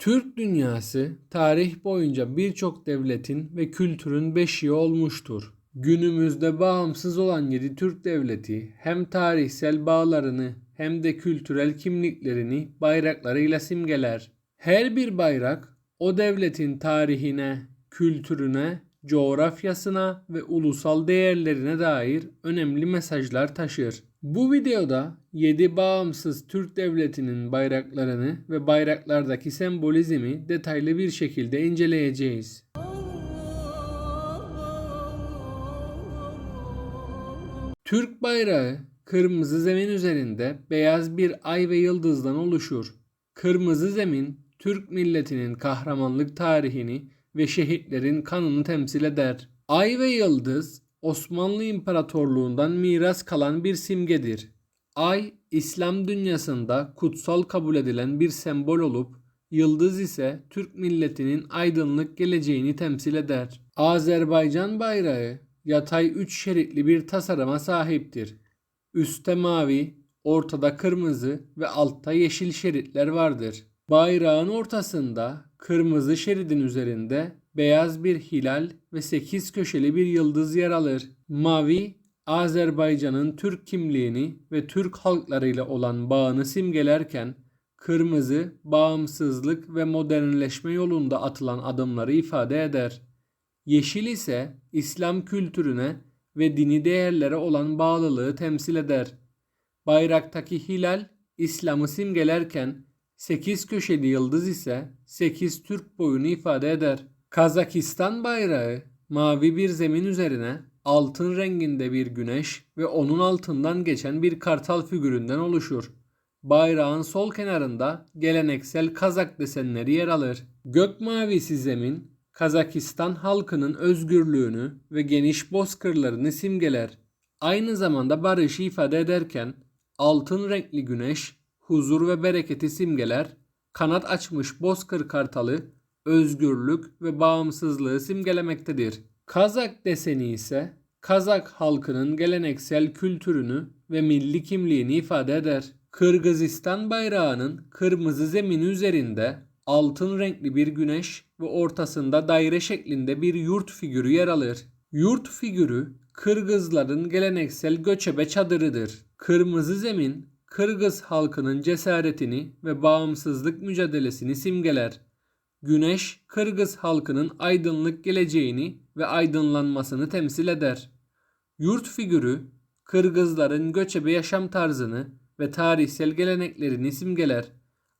Türk dünyası tarih boyunca birçok devletin ve kültürün beşiği olmuştur. Günümüzde bağımsız olan 7 Türk devleti hem tarihsel bağlarını hem de kültürel kimliklerini bayraklarıyla simgeler. Her bir bayrak o devletin tarihine, kültürüne, coğrafyasına ve ulusal değerlerine dair önemli mesajlar taşır. Bu videoda 7 bağımsız Türk devletinin bayraklarını ve bayraklardaki sembolizmi detaylı bir şekilde inceleyeceğiz. Türk bayrağı kırmızı zemin üzerinde beyaz bir ay ve yıldızdan oluşur. Kırmızı zemin Türk milletinin kahramanlık tarihini ve şehitlerin kanını temsil eder. Ay ve yıldız Osmanlı İmparatorluğundan miras kalan bir simgedir. Ay İslam dünyasında kutsal kabul edilen bir sembol olup yıldız ise Türk milletinin aydınlık geleceğini temsil eder. Azerbaycan bayrağı yatay 3 şeritli bir tasarıma sahiptir. Üste mavi, ortada kırmızı ve altta yeşil şeritler vardır. Bayrağın ortasında kırmızı şeridin üzerinde beyaz bir hilal ve 8 köşeli bir yıldız yer alır. Mavi Azerbaycan'ın Türk kimliğini ve Türk halklarıyla olan bağını simgelerken kırmızı bağımsızlık ve modernleşme yolunda atılan adımları ifade eder. Yeşil ise İslam kültürüne ve dini değerlere olan bağlılığı temsil eder. Bayraktaki hilal İslam'ı simgelerken 8 köşeli yıldız ise 8 Türk boyunu ifade eder. Kazakistan bayrağı mavi bir zemin üzerine altın renginde bir güneş ve onun altından geçen bir kartal figüründen oluşur. Bayrağın sol kenarında geleneksel Kazak desenleri yer alır. Gök mavisi zemin Kazakistan halkının özgürlüğünü ve geniş bozkırlarını simgeler. Aynı zamanda barışı ifade ederken altın renkli güneş huzur ve bereketi simgeler, kanat açmış bozkır kartalı özgürlük ve bağımsızlığı simgelemektedir. Kazak deseni ise Kazak halkının geleneksel kültürünü ve milli kimliğini ifade eder. Kırgızistan bayrağının kırmızı zemini üzerinde altın renkli bir güneş ve ortasında daire şeklinde bir yurt figürü yer alır. Yurt figürü Kırgızların geleneksel göçebe çadırıdır. Kırmızı zemin Kırgız halkının cesaretini ve bağımsızlık mücadelesini simgeler. Güneş, Kırgız halkının aydınlık geleceğini ve aydınlanmasını temsil eder. Yurt figürü, Kırgızların göçebe yaşam tarzını ve tarihsel geleneklerini simgeler.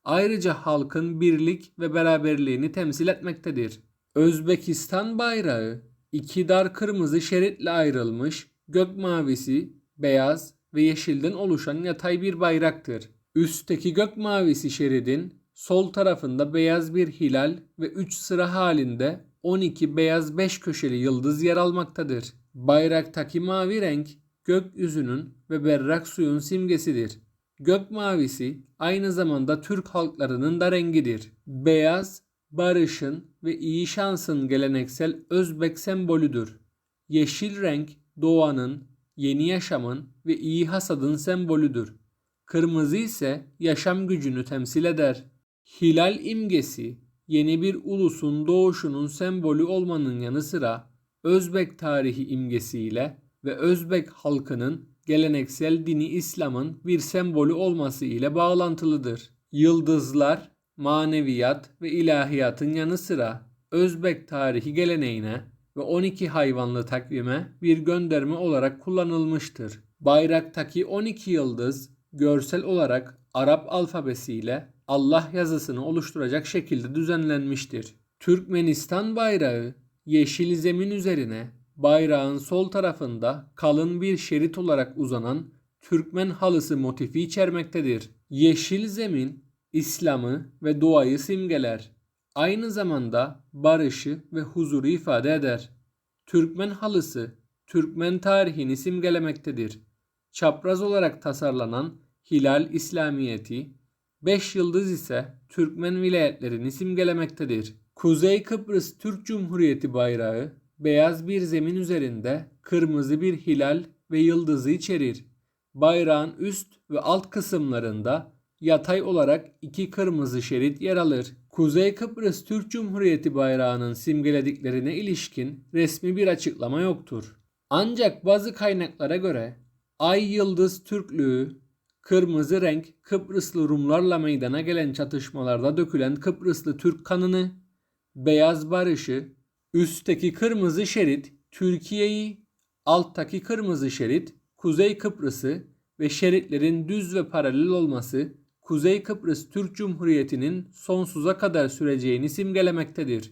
Ayrıca halkın birlik ve beraberliğini temsil etmektedir. Özbekistan bayrağı iki dar kırmızı şeritle ayrılmış gök mavisi, beyaz ve yeşilden oluşan yatay bir bayraktır. Üstteki gök mavisi şeridin sol tarafında beyaz bir hilal ve 3 sıra halinde 12 beyaz 5 köşeli yıldız yer almaktadır. Bayraktaki mavi renk gökyüzünün ve berrak suyun simgesidir. Gök mavisi aynı zamanda Türk halklarının da rengidir. Beyaz, barışın ve iyi şansın geleneksel Özbek sembolüdür. Yeşil renk doğanın, yeni yaşamın ve iyi hasadın sembolüdür. Kırmızı ise yaşam gücünü temsil eder. Hilal imgesi yeni bir ulusun doğuşunun sembolü olmanın yanı sıra Özbek tarihi imgesiyle ve Özbek halkının geleneksel dini İslam'ın bir sembolü olması ile bağlantılıdır. Yıldızlar, maneviyat ve ilahiyatın yanı sıra Özbek tarihi geleneğine ve 12 hayvanlı takvime bir gönderme olarak kullanılmıştır. Bayraktaki 12 yıldız görsel olarak Arap alfabesiyle Allah yazısını oluşturacak şekilde düzenlenmiştir. Türkmenistan bayrağı yeşil zemin üzerine bayrağın sol tarafında kalın bir şerit olarak uzanan Türkmen halısı motifi içermektedir. Yeşil zemin İslam'ı ve doğayı simgeler. Aynı zamanda barışı ve huzuru ifade eder. Türkmen halısı Türkmen tarihini simgelemektedir. Çapraz olarak tasarlanan Hilal İslamiyeti, 5 yıldız ise Türkmen vilayetlerini simgelemektedir. Kuzey Kıbrıs Türk Cumhuriyeti bayrağı beyaz bir zemin üzerinde kırmızı bir hilal ve yıldızı içerir. Bayrağın üst ve alt kısımlarında yatay olarak iki kırmızı şerit yer alır. Kuzey Kıbrıs Türk Cumhuriyeti bayrağının simgelediklerine ilişkin resmi bir açıklama yoktur. Ancak bazı kaynaklara göre Ay Yıldız Türklüğü, kırmızı renk Kıbrıslı Rumlarla meydana gelen çatışmalarda dökülen Kıbrıslı Türk kanını, beyaz barışı, üstteki kırmızı şerit Türkiye'yi, alttaki kırmızı şerit Kuzey Kıbrıs'ı ve şeritlerin düz ve paralel olması Kuzey Kıbrıs Türk Cumhuriyeti'nin sonsuza kadar süreceğini simgelemektedir.